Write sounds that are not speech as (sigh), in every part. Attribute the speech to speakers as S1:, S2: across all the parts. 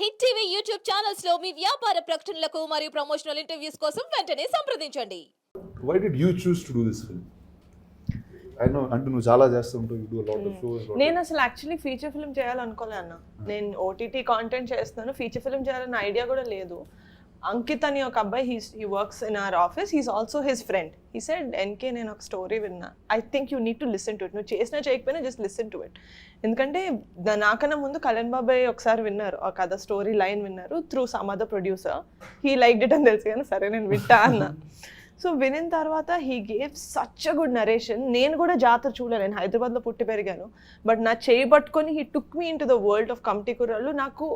S1: Hit TV YouTube ఛానల్స్లో మీ వ్యాపార ప్రకటనలకు మరియు ప్రమోషనల్ ఇంటర్వ్యూస్ కోసం వెంటనే సంప్రదించండి.
S2: Why did you choose to do this film I know అంటే నువ్వు చాలా చేస్తుంటావు you do lot of shows
S3: నేను అసలు యాక్చువల్లీ ఫీచర్ ఫిల్మ్ చేయాలనుకోలే అన్న. నేను ఓటీటీ కాంటెంట్ చేస్తున్నాను ఫీచర్ ఫిల్మ్ చేయాలన్న ఐడియా కూడా లేదు. అంకిత్ అని ఒక అబ్బాయి he's he works in our office he's also his friend he said NK నేను ఒక స్టోరీ విన్నా. I think you need to listen to it నువ్వు చేసినా చేయకపోయినా జస్ట్ లిసన్ టు ఇట్ ఎందుకంటే నాకన్నా ముందు కళ్యాణ్ బాబాయ్ ఒకసారి విన్నారు. ఆ కథ స్టోరీ లైన్ విన్నారు through some other producer he like it అని తెలుసు కానీ సరే నేను వింటా అన్న. సో వినిన తర్వాత he gave such a good narration నేను కూడా జాతర చూడలేను నేను హైదరాబాద్లో పుట్టి పెరిగాను. బట్ నా చేయి పట్టుకొని he took me in to the world of committee కుర్రాళ్ళు నాకు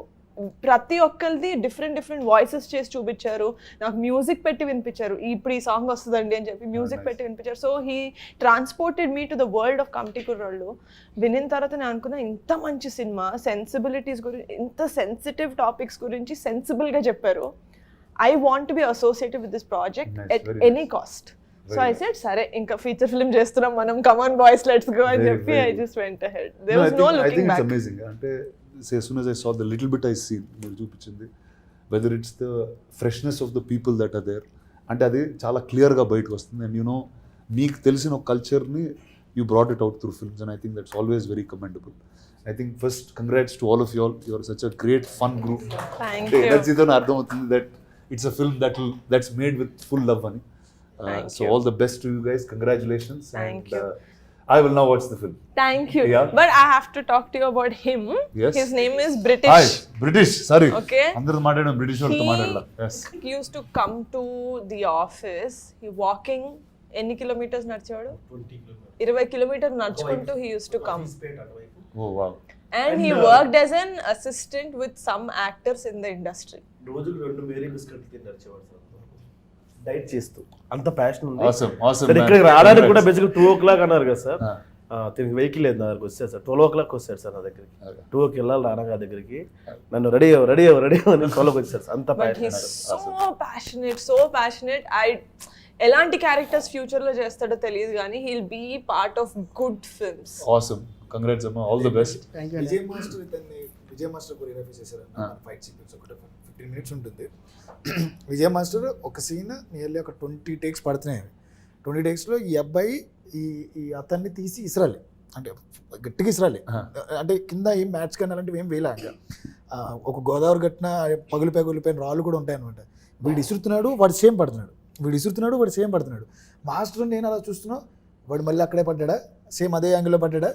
S3: ప్రతి ఒక్కరిది డిఫరెంట్ డిఫరెంట్ వాయిసెస్ చేసి చూపించారు. నాకు మ్యూజిక్ పెట్టి వినిపించారు. ఇప్పుడు ఈ సాంగ్ వస్తుందండి అని చెప్పి మ్యూజిక్
S2: nice.
S3: పెట్టి వినిపించారు. So he transported me to the world of committee కుర్రాళ్ళు వినిన తర్వాత నేను అనుకున్నా ఇంత మంచి సినిమా సెన్సిబిలిటీస్ గురించి ఇంత సెన్సిటివ్ టాపిక్స్ గురించి సెన్సిబుల్గా చెప్పారు. I want be associated with this project at any cost so I said సరే ఇంకా ఫీచర్ ఫిల్మ్ చేస్తున్నాం మనం. కమాన్ బాయ్స్ లెట్స్ గో అని చెప్పి I just went ahead there was no looking back
S2: amazing అంటే as soon as I saw the little bit I seen మీరు చూపించింది whether it's the freshness of the people that are there అంటే అది చాలా క్లియర్గా బయటకు వస్తుంది. అండ్ యూనో మీకు తెలిసిన ఒక కల్చర్ని you brought it out through films and I think that's always very commendable I think first congrats to all of you all your such a great fun group అంటే ఎనర్జీతో అర్థమవుతుంది that it's a film that that's made with full love అని so. All the best you guys congratulations
S3: Thank
S2: and
S3: you.
S2: I will now watch the film
S3: thank you
S2: Yeah.
S3: But I have to talk to you about him
S2: Yes.
S3: His name is
S2: hi
S3: British
S2: British sorry
S3: Okay.
S2: అందరూ మాట్లాడడం British వాళ్ళతో మాట్లాడాల. Yes
S3: He used to come to the office. He walking ఎన్ని kilometres నడిచేవాడు? ఇరవై kilometre నడుచుకుంటూ he use to come and he
S4: And, uh,
S3: worked as an assistant with some actors in the industry
S4: రోజులు రెండు Mary బిస్కెట్లు తిని నడిచేవాడు diet చేస్తూ. అంత ప్యాషన్ ఉంది. సార్. ఇక్కడికి రావడానికి కూడా. బేసిక్ టూ ఓ క్లాక్ అన్నారు కదా సార్. దీనికి వెహికల్ లేదు నా దగ్గరకు వచ్చారు సార్? ట్వెల్వ్ ఓ క్లాక్ వచ్చారు సార్ నా దగ్గరికి. టూ ఓకి వెళ్ళాలి రానగా దగ్గరికి. నన్ను రెడీ అవ్వ రెడీ అవ్వ రెడీ అవ్వ ట్వెల్వ్కి వచ్చారు సార్. అంత
S3: ప్యాషనెట్ సో ప్యాషనెట్ ఐ ఎలాంటి క్యారెక్టర్స్ ఫ్యూచర్లో చేస్తాడో తెలియదు కానీ he'll be part of good films
S2: awesome congrats అమ్మా. All the best
S5: Vijay master ఇతన్ని విజయ్ మాస్టర్ కొరియోగ్రఫీ చేశారు. ఫైట్ సీక్వెన్స్ ఒకటి. ఫిఫ్టీన్ మినిట్స్ ఉంటుంది. విజయ్ మాస్టర్ ఒక సీన్ నియర్లీ ఒక ట్వంటీ టేక్స్ పడుతున్నాయి ట్వంటీ టేక్స్లో ఈ అబ్బాయి ఈ ఈ అతన్ని తీసి ఇసరాలి. అంటే గట్టిగా ఇసరాలి. అంటే కింద ఏం మ్యాచ్ కానీ అలాంటివి ఏం వేయలే ఒక గోదావరి గట్టిన పగులిపోయి పగులిపోయిన రాళ్ళు కూడా ఉంటాయి అనమాట వీడు ఇసురుతున్నాడు వాడు సేమ్ పడుతున్నాడు. వీడు ఇసురుతున్నాడు వాడు సేమ్ పడుతున్నాడు. మాస్టర్ నేను అలా చూస్తున్నా వాడు మళ్ళీ అక్కడే పడ్డాడా? సేమ్ అదే యాంగిల్లో పడ్డాడా?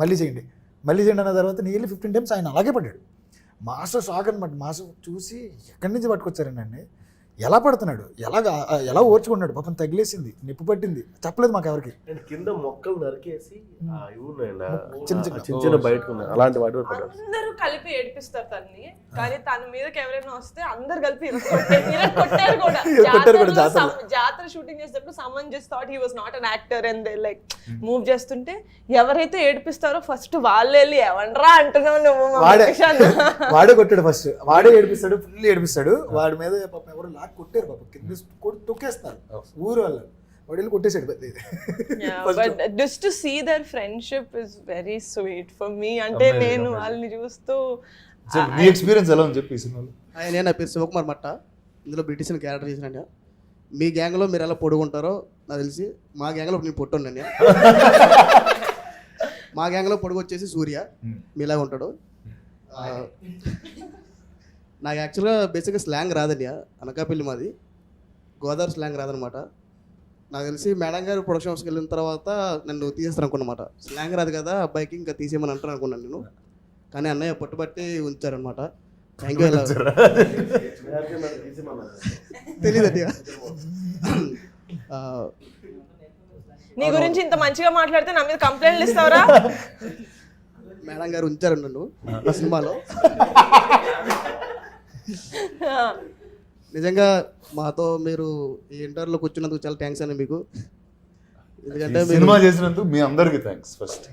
S5: మళ్ళీ చేయండి. మళ్ళీ చేయండి అన్న తర్వాత నియర్లీ ఫిఫ్టీన్ టైమ్స్ ఆయన అలాగే పడ్డాడు. మాస్టర్ షాక్ అనమాట మాస్టర్ చూసి ఎక్కడి నుంచి పట్టుకొచ్చారండి ఎలా పడుతున్నాడు? ఎలా ఎలా ఓర్చుకున్నాడు? పాపం తగిలేసింది నిప్పు పట్టింది. చెప్పలేదు మాకు ఎవరికి.
S4: కింద మొక్కలు నరికేసి
S5: చిన్న చిన్న-
S4: చిన్న చిన్న బయటకు ఉన్నాయి. అలాంటి వాటి
S3: అందరూ కలిపి ఏడిపిస్తారు తన్ని కానీ తన మీదకి ఎవరైనా వస్తే అందరు కలిపి (laughs)
S5: కొట్టారు కూడా.
S3: జాతర షూటింగ్ చేసేటప్పుడు someone just thought he was not an actor and they like move చేస్తుంటే ఎవరైతే ఏడిపిస్తారో ఫస్ట్ వాళ్ళు వెళ్ళి ఎవండ్రా అంటున్నావు నువ్వు మా
S5: వాడే
S3: మనిషి (laughs)
S5: వాడే కొట్టాడు ఫస్ట్ వాడే ఏడిపిస్తాడు ఫుల్ ఏడిపిస్తాడు. వాడి మీద పాపం ఎవరు లాక్ కొట్టారు పాపం. కింద కొట్టి తొక్కేస్తారు. ఊరు వాళ్ళు. వాడు వెళ్ళి కొట్టేసాడు
S3: just to see their friendship is very sweet for me అంటే నేను. వాళ్ళని చూస్తూ
S2: నీ ఎక్స్పీరియన్స్ ఎలా ఉంది చెప్పి సినిమాలో?
S6: ఆయన నేను నా పేరు శివకుమార్ మట్ట. ఇందులో బ్రిటిష్ క్యారెక్టర్ చేసిన మీ గ్యాంగ్లో మీరు ఎలా పొడుగుంటారో నాకు తెలిసి మా గ్యాంగ్లో నేను పొట్టుండండి (laughs) మా గ్యాంగ్లో పొడుగు వచ్చేసి సూర్య.
S2: Hmm.
S6: మీలాగా ఉంటాడు. ఆ, నాకు యాక్చువల్గా బేసిక్గా స్లాంగ్ రాదండి అనకాపల్లి మాది. గోదావరి స్లాంగ్ రాదనమాట నాకు తెలిసి మేడం గారు ప్రొడక్షన్ హౌస్కి వెళ్ళిన తర్వాత నన్ను తీసేస్తారు అనుకున్నమాట స్లాంగ్ రాదు కదా అబ్బాయికి ఇంకా తీసేయమని అంటారు అనుకున్నాను నేను. కానీ అన్నయ్య పట్టుబట్టి ఉంచారనమాట థ్యాంక్ యూ తెలియదండి
S3: నీ గురించి ఇంత మంచిగా మాట్లాడితే నా మీద కంప్లైంట్లు ఇస్తావరా?
S6: మేడం గారు ఉంచారు నన్ను ఆ సినిమాలో. (laughs) నిజంగా మాతో మీరు ఈ ఇంటర్వ్యూలో కూర్చున్నందుకు చాలా థ్యాంక్స్ అండి మీకు. ఎందుకంటే
S2: సినిమా చేసినందుకు మీ అందరికి thanks first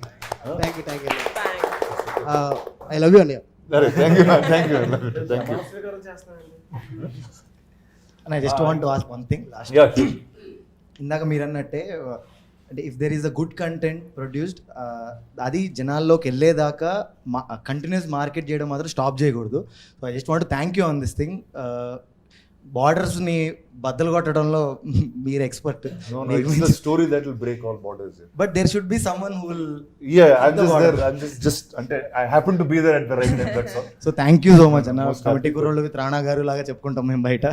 S6: thank you thank you I love you అండి
S2: thank you thank you thank you
S7: and I just want to ask one thing last ఇందాక మీరు అన్నట్టే అంటే if there is a good content produced అది జనాల్లోకి వెళ్ళేదాకా మా continuous market చేయడం మాత్రం స్టాప్ చేయకూడదు. So I just want thank you on this thing బార్డర్స్ని బద్దలు కొట్టడంలో మీరు expert
S2: story that will break all borders.
S7: But there should be someone who will
S2: just
S7: border.
S2: there. I'm just, just, అంటే I happen to be there at the right time. That's all.
S7: So thank you so much అన్న committee. కుర్రోళ్ళు with Rana గారు లాగా చెప్పుకుంటాం మేము బయట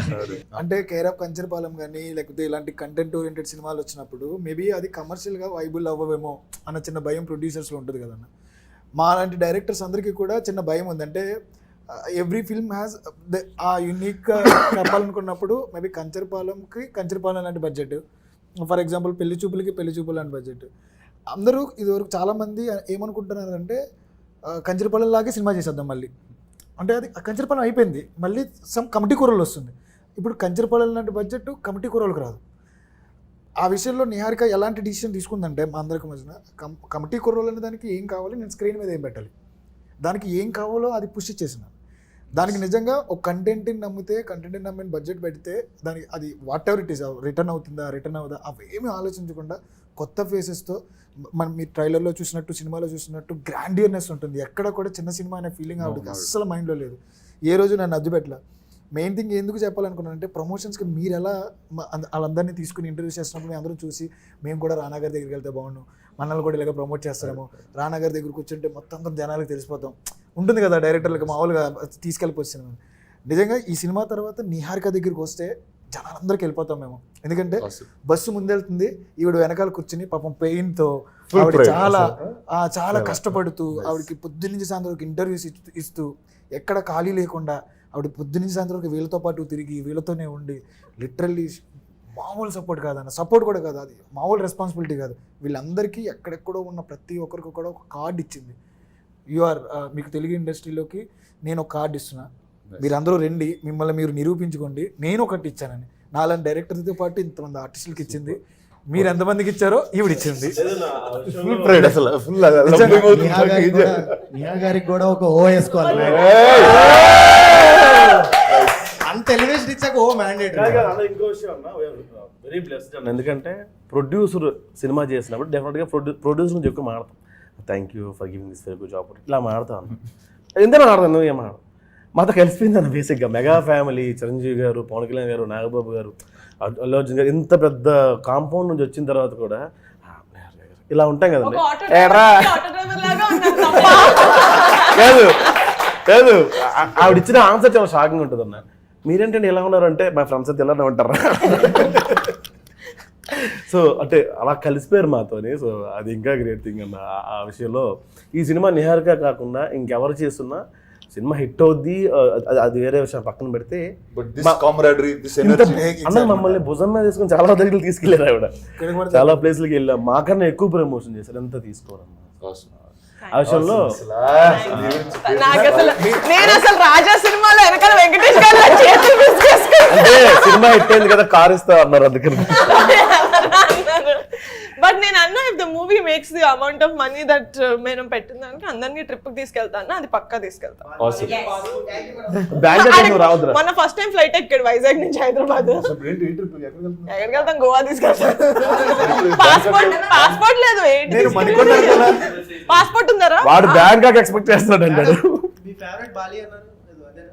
S5: అంటే care of Kancharapalem కానీ లేకపోతే ఇలాంటి కంటెంట్ ఓరియంటెడ్ సినిమాలు వచ్చినప్పుడు మేబీ అది కమర్షియల్గా వైబుల్ అవ్వవేమో అన్న చిన్న భయం ప్రొడ్యూసర్స్లో ఉంటుంది కదన్న మా లాంటి డైరెక్టర్స్ అందరికీ కూడా చిన్న భయం ఉంది అంటే every film has a unique uh, చెప్పాలనుకున్నప్పుడు మేబీ కంచరపాలెంకి కంచరపాలెం లాంటి బడ్జెట్ ఫర్ ఎగ్జాంపుల్ పెళ్ళి చూపులకి పెళ్ళి చూపులు లాంటి బడ్జెట్ అందరూ ఇదివరకు చాలామంది ఏమనుకుంటున్నారంటే uh, కంచరపాలెం లాగే సినిమా చేసేద్దాం మళ్ళీ. అంటే అది కంచరపాలెం అయిపోయింది. మళ్ళీ సమ్ కమిటీ కూరలు వస్తుంది. ఇప్పుడు కంచరపాలెం లాంటి బడ్జెట్ కమిటీ కూరలకు రాదు. ఆ విషయంలో నిహారిక ఎలాంటి డిసిషన్ తీసుకుందంటే మా అందరికి మధ్యన కం కమిటీ కుర్రోలు అనే దానికి ఏం కావాలి? నేను స్క్రీన్ మీద ఏం పెట్టాలి? దానికి ఏం కావాలో అది పుష్ ఇచ్చేసిన దానికి నిజంగా ఒక కంటెంట్ని నమ్మితే కంటెంట్ని నమ్మిన బడ్జెట్ పెడితే దానికి అది whatever it is return అవుతుందా రిటర్న్ అవుదా అవేమీ ఆలోచించకుండా కొత్త ఫేసెస్తో మనం మీ ట్రైలర్లో చూసినట్టు సినిమాలో చూసినట్టు గ్రాండియర్నెస్ ఉంటుంది. ఎక్కడ కూడా చిన్న సినిమా అనే ఫీలింగ్ ఆవిడకి. అస్సలు మైండ్లో లేదు. ఏ రోజు నన్ను అద్దు మెయిన్ థింగ్ ఎందుకు చెప్పాలనుకున్నానంటే ప్రమోషన్స్కి మీరు ఎలా వాళ్ళందరినీ తీసుకుని ఇంటర్వ్యూ చేస్తున్నప్పుడు మేము అందరూ చూసి మేము కూడా రానా గారి దగ్గరికి వెళ్తే బాగుండు. మనల్ని కూడా ఇలాగ ప్రమోట్ చేస్తారేమో. రానా గారి దగ్గర కూర్చుంటే మొత్తం జనాలకు తెలిసిపోతాం. ఉంటుంది కదా డైరెక్టర్లకు మామూలుగా తీసుకెళ్ళిపోయి సినిమా. నిజంగా ఈ సినిమా తర్వాత నిహారిక దగ్గరికి వస్తే జనాలందరికీ వెళ్ళిపోతాం మేము. ఎందుకంటే. బస్సు. ముందెళ్తుంది ఈవిడ వెనకాల కూర్చుని పాపం పెయిన్తో ఆవిడ చాలా చాలా. కష్టపడుతూ. ఆవిడకి పొద్దున్నుంచి సాయంత్రం ఇంటర్వ్యూస్ ఇస్తూ ఇస్తూ ఎక్కడ ఖాళీ లేకుండా ఆవిడ పొద్దున్నుంచి సాయంత్రం వరకు వీళ్ళతో పాటు తిరిగి వీళ్ళతోనే ఉండి లిటరల్లీ మామూలు సపోర్ట్ కాదన్న సపోర్ట్ కూడా కాదు అది. మామూలు రెస్పాన్సిబిలిటీ కాదు. వీళ్ళందరికీ ఎక్కడెక్కడో ఉన్న ప్రతి ఒక్కరికి కూడా ఒక కార్డు ఇచ్చింది. యు ఆర్ మీకు తెలుగు ఇండస్ట్రీలోకి నేను ఒక కార్డు ఇస్తున్నా. మీరందరూ రండి మిమ్మల్ని మీరు నిరూపించుకోండి. నేను ఒకటి ఇచ్చానని. నాలాంటి డైరెక్టర్తో పాటు ఇంతమంది ఆర్టిస్టులకి ఇచ్చింది. మీరు ఎంతమందికి ఇచ్చారో ఈవిడ ఇచ్చింది.
S2: Full pride అసలు.
S7: నిహా గారికి కూడా ఒక ఓ వేసుకోవాలి. అంత ఎలివేషన్ ఇచ్చాక ఓ మ్యాండేట్
S4: కాదు కాదు, అన్న ఇంకో విషయం అన్న వెరీ బ్లెస్డ్ అన్న ఎందుకంటే ప్రొడ్యూసర్ సినిమా చేసినప్పుడు డెఫినెట్గా ప్రొడ్యూ ప్రొడ్యూసర్ నుంచి ఎక్కువ మాడతాం. Thank you for giving this very good job ఇట్లా మాడతాను ఎందుకు ఆడతాను నువ్వు ఏం మాతో కలిసిపోయింది అన్న బేసిక్గా మెగా ఫ్యామిలీ చిరంజీవి గారు పవన్ కళ్యాణ్ గారు నాగబాబు గారు అల్లు అర్జున్ గారు ఇంత పెద్ద కాంపౌండ్ నుంచి వచ్చిన తర్వాత కూడా "ఆ, ఇలా ఉంటాం కదండి. ఏడ్రా. కాదు కాదు. ఆవిడ ఇచ్చిన ఆన్సర్ చాలా షాకింగ్ ఉంటుంది అన్న మీరేంటండి ఎలా ఉన్నారంటే మా ఫ్రెండ్స్ అయితే ఇలానే ఉంటారా? సో అంటే అలా కలిసిపోయారు మాతోని. సో అది ఇంకా గ్రేట్ థింగ్ అన్న ఆ- విషయంలో. ఈ సినిమా నిహారిక కాకుండా ఇంకెవరు చేస్తున్నా సినిమా హిట్ అవుద్ది అది- అది వేరే విషయం పక్కన పెడితే. అన్న మమ్మల్ని భుజం మీద తీసుకుని చాలా దగ్గరికి తీసుకెళ్ళారు ఆవిడ. చాలా ప్లేస్లకి వెళ్ళాం. మాకన్నా ఎక్కువ ప్రమోషన్ చేశారు. ఎంత తీసుకోరమ్మా
S3: నేను అసలు రాజా సినిమాలో వెనకాల వెంకటేష్ గారు చేతులు
S4: అంటే సినిమా హిట్ అయింది కదా కార్ ఇస్తా అన్నారు అందుకని. (laughs)
S3: బట్ నేను అన్నా if the movie makes the amount of money that మేము పెట్టిన దానికి అందరినీ ట్రిప్కి తీసుకెళ్తాను? అది పక్కా తీసుకెళ్తాను (laughs) మొన్న ఫస్ట్ టైం ఫ్లైట్ ఎక్కాడు వైజాగ్ నుంచి హైదరాబాద్.
S2: ఎక్కడికి
S3: వెళ్తాం? గోవా తీసుకెళ్తాం. (laughs) పాస్పోర్ట్ పాస్పోర్ట్ లేదు. పాస్పోర్ట్ ఉందరా?
S4: వాడు బ్యాంకాక్ ఎక్స్పెక్ట్ చేస్తున్నాడు అంటాడు
S7: మీ ఫేవరెట్ బాలి అన్నారు. అదేనా?